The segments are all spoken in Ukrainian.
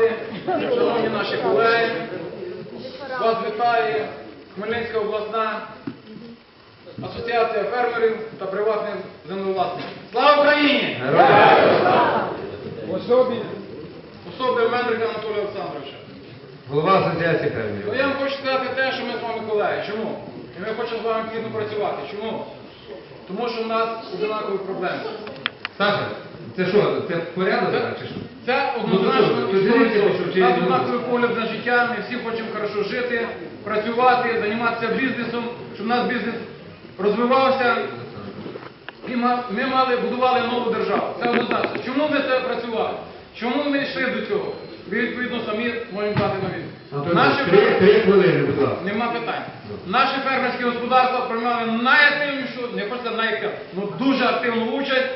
Ради, шановні наші колеги, вас вітає Хмельницька обласна асоціація фермерів та приватних землевласників. Слава Україні! Особі Особи Мендрика Анатолія Олександровича. голова асоціації Ну, фермерів. я вам хочу сказати те, що ми з вами колеги. Чому? І ми хочемо з вами плідно працювати. Чому? Тому що в нас однакові проблеми. Саша, це що, це порядок чи що? Це Ну, однозначно то дивіться, що чи- У нас однаковий погляд на життя, ми всі хочемо хорошо жити, працювати, займатися бізнесом, щоб у нас бізнес розвивався. І ми мали, будували нову державу. Це однозначно. Чому ми це працювали? Чому ми йшли до цього? Ви відповідно самі можемо дати ласка. Нема питань. Наші фермерські господарства приймали найактивнішу, не сказати найактивнішу, ну дуже активну участь.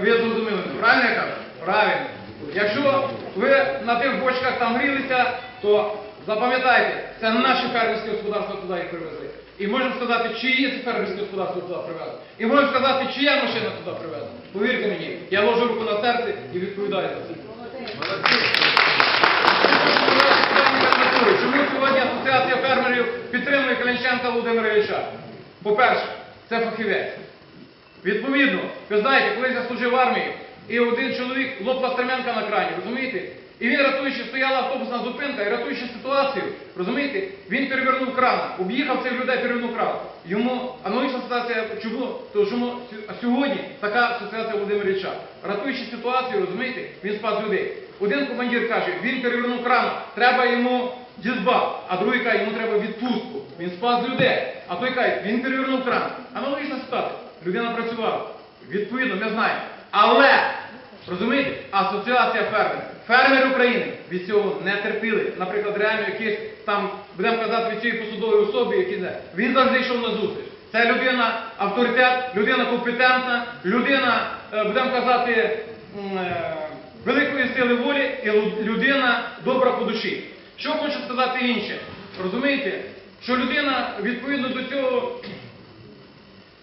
Ви зрозуміли, правильно я кажу? Правильно. Якщо ви на тих бочках там грілися, то запам'ятайте, це наші фермерські господарства туди їх привезли. І можемо сказати, чиї ці фермерські господарства туди привезли. І можемо сказати, чия машина туди привезла. Повірте мені, я ложу руку на серце і відповідаю за це. Чому сьогодні Асоціація фермерів підтримує Калянченка Володимира Ілліча? По-перше, це фахівець. Відповідно, ви знаєте, коли я служив в армії, і один чоловік лопла стремянка на крані, розумієте? І він, рятуючи, стояла автобусна зупинка, і рятуючи ситуацію, розумієте, він перевернув кран, об'їхав цих людей, перевернув кран. Йому аналогічна ситуація, чому? Тому що сьогодні така асоціація Володимира Ілліча. Рятуючи ситуацію, розумієте, він спас людей. Один командир каже, він перевернув кран, треба йому дізба, а другий каже, йому треба відпустку. Він спас людей. А той каже, він перевернув кран. Аналогічна ситуація. Людина працювала. Відповідно, ми знаємо. Але, розумієте, асоціація фермерів, фермери України від цього не терпіли. Наприклад, реально якісь там, будемо казати, від цієї посудової особи, які не. Він завжди йшов на зустріч. Це людина авторитет, людина компетентна, людина, е, будемо казати, е, великої сили волі і людина добра по душі. Що хочу сказати інше? Розумієте, що людина відповідно до цього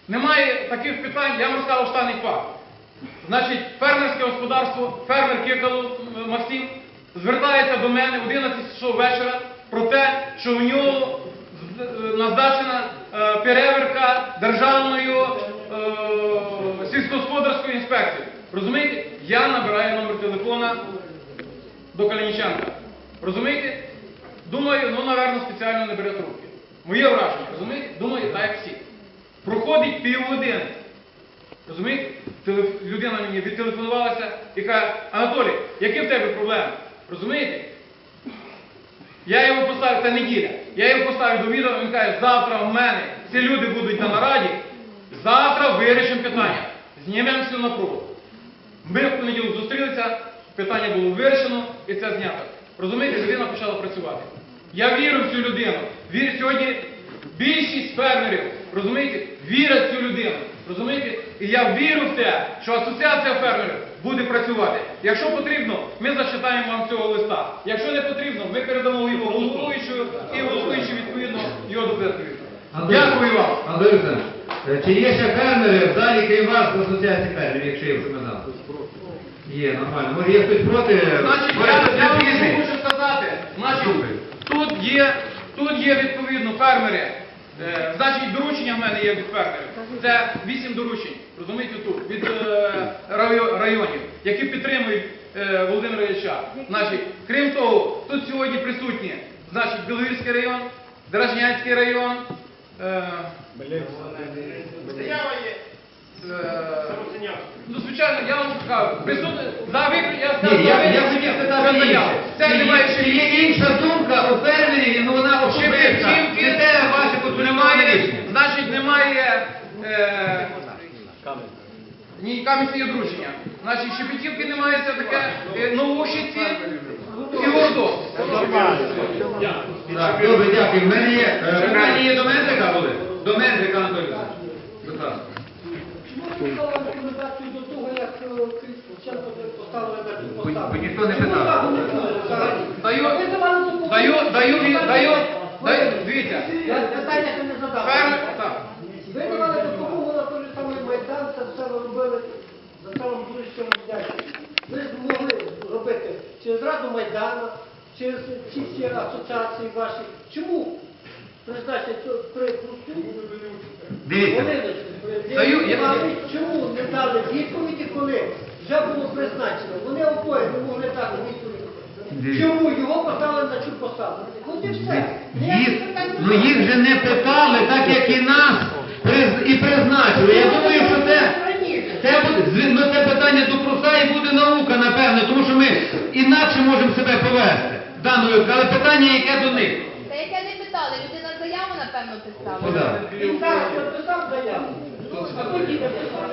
немає таких питань, я вам розказав останній факт. Значить, фермерське господарство, фермер Кикало Максим звертається до мене 11 часов вечора про те, що у нього е, назначена е, перевірка державною е, сільськогосподарською інспекцією. Розумієте? Я набираю номер телефона до Калініченка. Розумієте? Думаю, ну, напевно, спеціально не бере трубки. Моє враження, розумієте? Думаю, так як всі. Проходить півгодини. Розумієте? Людина мені відтелефонувалася і каже, Анатолій, які в тебе проблеми? Розумієте? Я його поставив, це неділя. Я його поставив до відео, він каже, завтра в мене ці люди будуть на нараді, завтра вирішимо питання. Знімемо всю напругу. Ми в понеділок зустрілися, питання було вирішено і це знято. Розумієте, людина почала працювати. Я вірю в цю людину. Вірю сьогодні більшість фермерів, розумієте, вірять в цю людину. Розумієте? І я вірю в те, що асоціація фермерів буде працювати. Якщо потрібно, ми зачитаємо вам цього листа. Якщо не потрібно, ми передамо його головуючою і головуючий відповідно його допитує. Дякую вам. Андрій Олександрович, е, чи є ще фермери в залі, крім вас, в асоціації фермерів, якщо є вже знав? Є, нормально. Може є хтось проти? Значить, я, я вам хочу сказати, значить, тут є, тут є відповідно фермери. Е, значить, доручення в мене є від фермерів. Це вісім доручень, розумієте, тут, від е, райо- районів, які підтримують е, Володимира Ілліча. Значить, крім того, тут сьогодні присутні, значить, Біловірський район, Дражнянський район, е, е, Ну, звичайно, я вам кажу, присутні, за виклик, я сказав, Ні, за я це спитати заява. інше. Це немає є- ще є інша думка у фермерів, ну вона особиста. Шепетівки, Це те ваше тут немає, значить, немає, е, ні, камінці є друження. Значить, Шепетівки немає, це таке, е, Новушиці і Гордо. Так, добре, дякую. В мене є е, питання є до Мендрика були? До Мендрика, Анатолій Будь ласка. Бо- ніхто не питав. Даю, даю, даю, даю, дивіться, питання ще не задав. фермер, так. Ви давали допомогу на той же самий Майдан, це все ви робили. За вам дуже щиро. Ви змогли раду Майдану, через ці всі асоціації ваші. Чому призначення цього Дивіться. Даю, я- Чому не дали відповіді, коли вже було призначено? Вони обоє не могли дати відповіді. Чому його поставили на цю посаду? От і все. Їх, ну їх же не питали, так як і нас приз- і призначили. Я думаю, що це, це, буде, ну, це питання до пруса і буде наука, напевне, тому що ми інакше можемо себе повести. випадку. Але питання, яке до них? Та яке не питали, людина заяву, напевно, писала. Він зараз підписав заяву, а тоді не писав.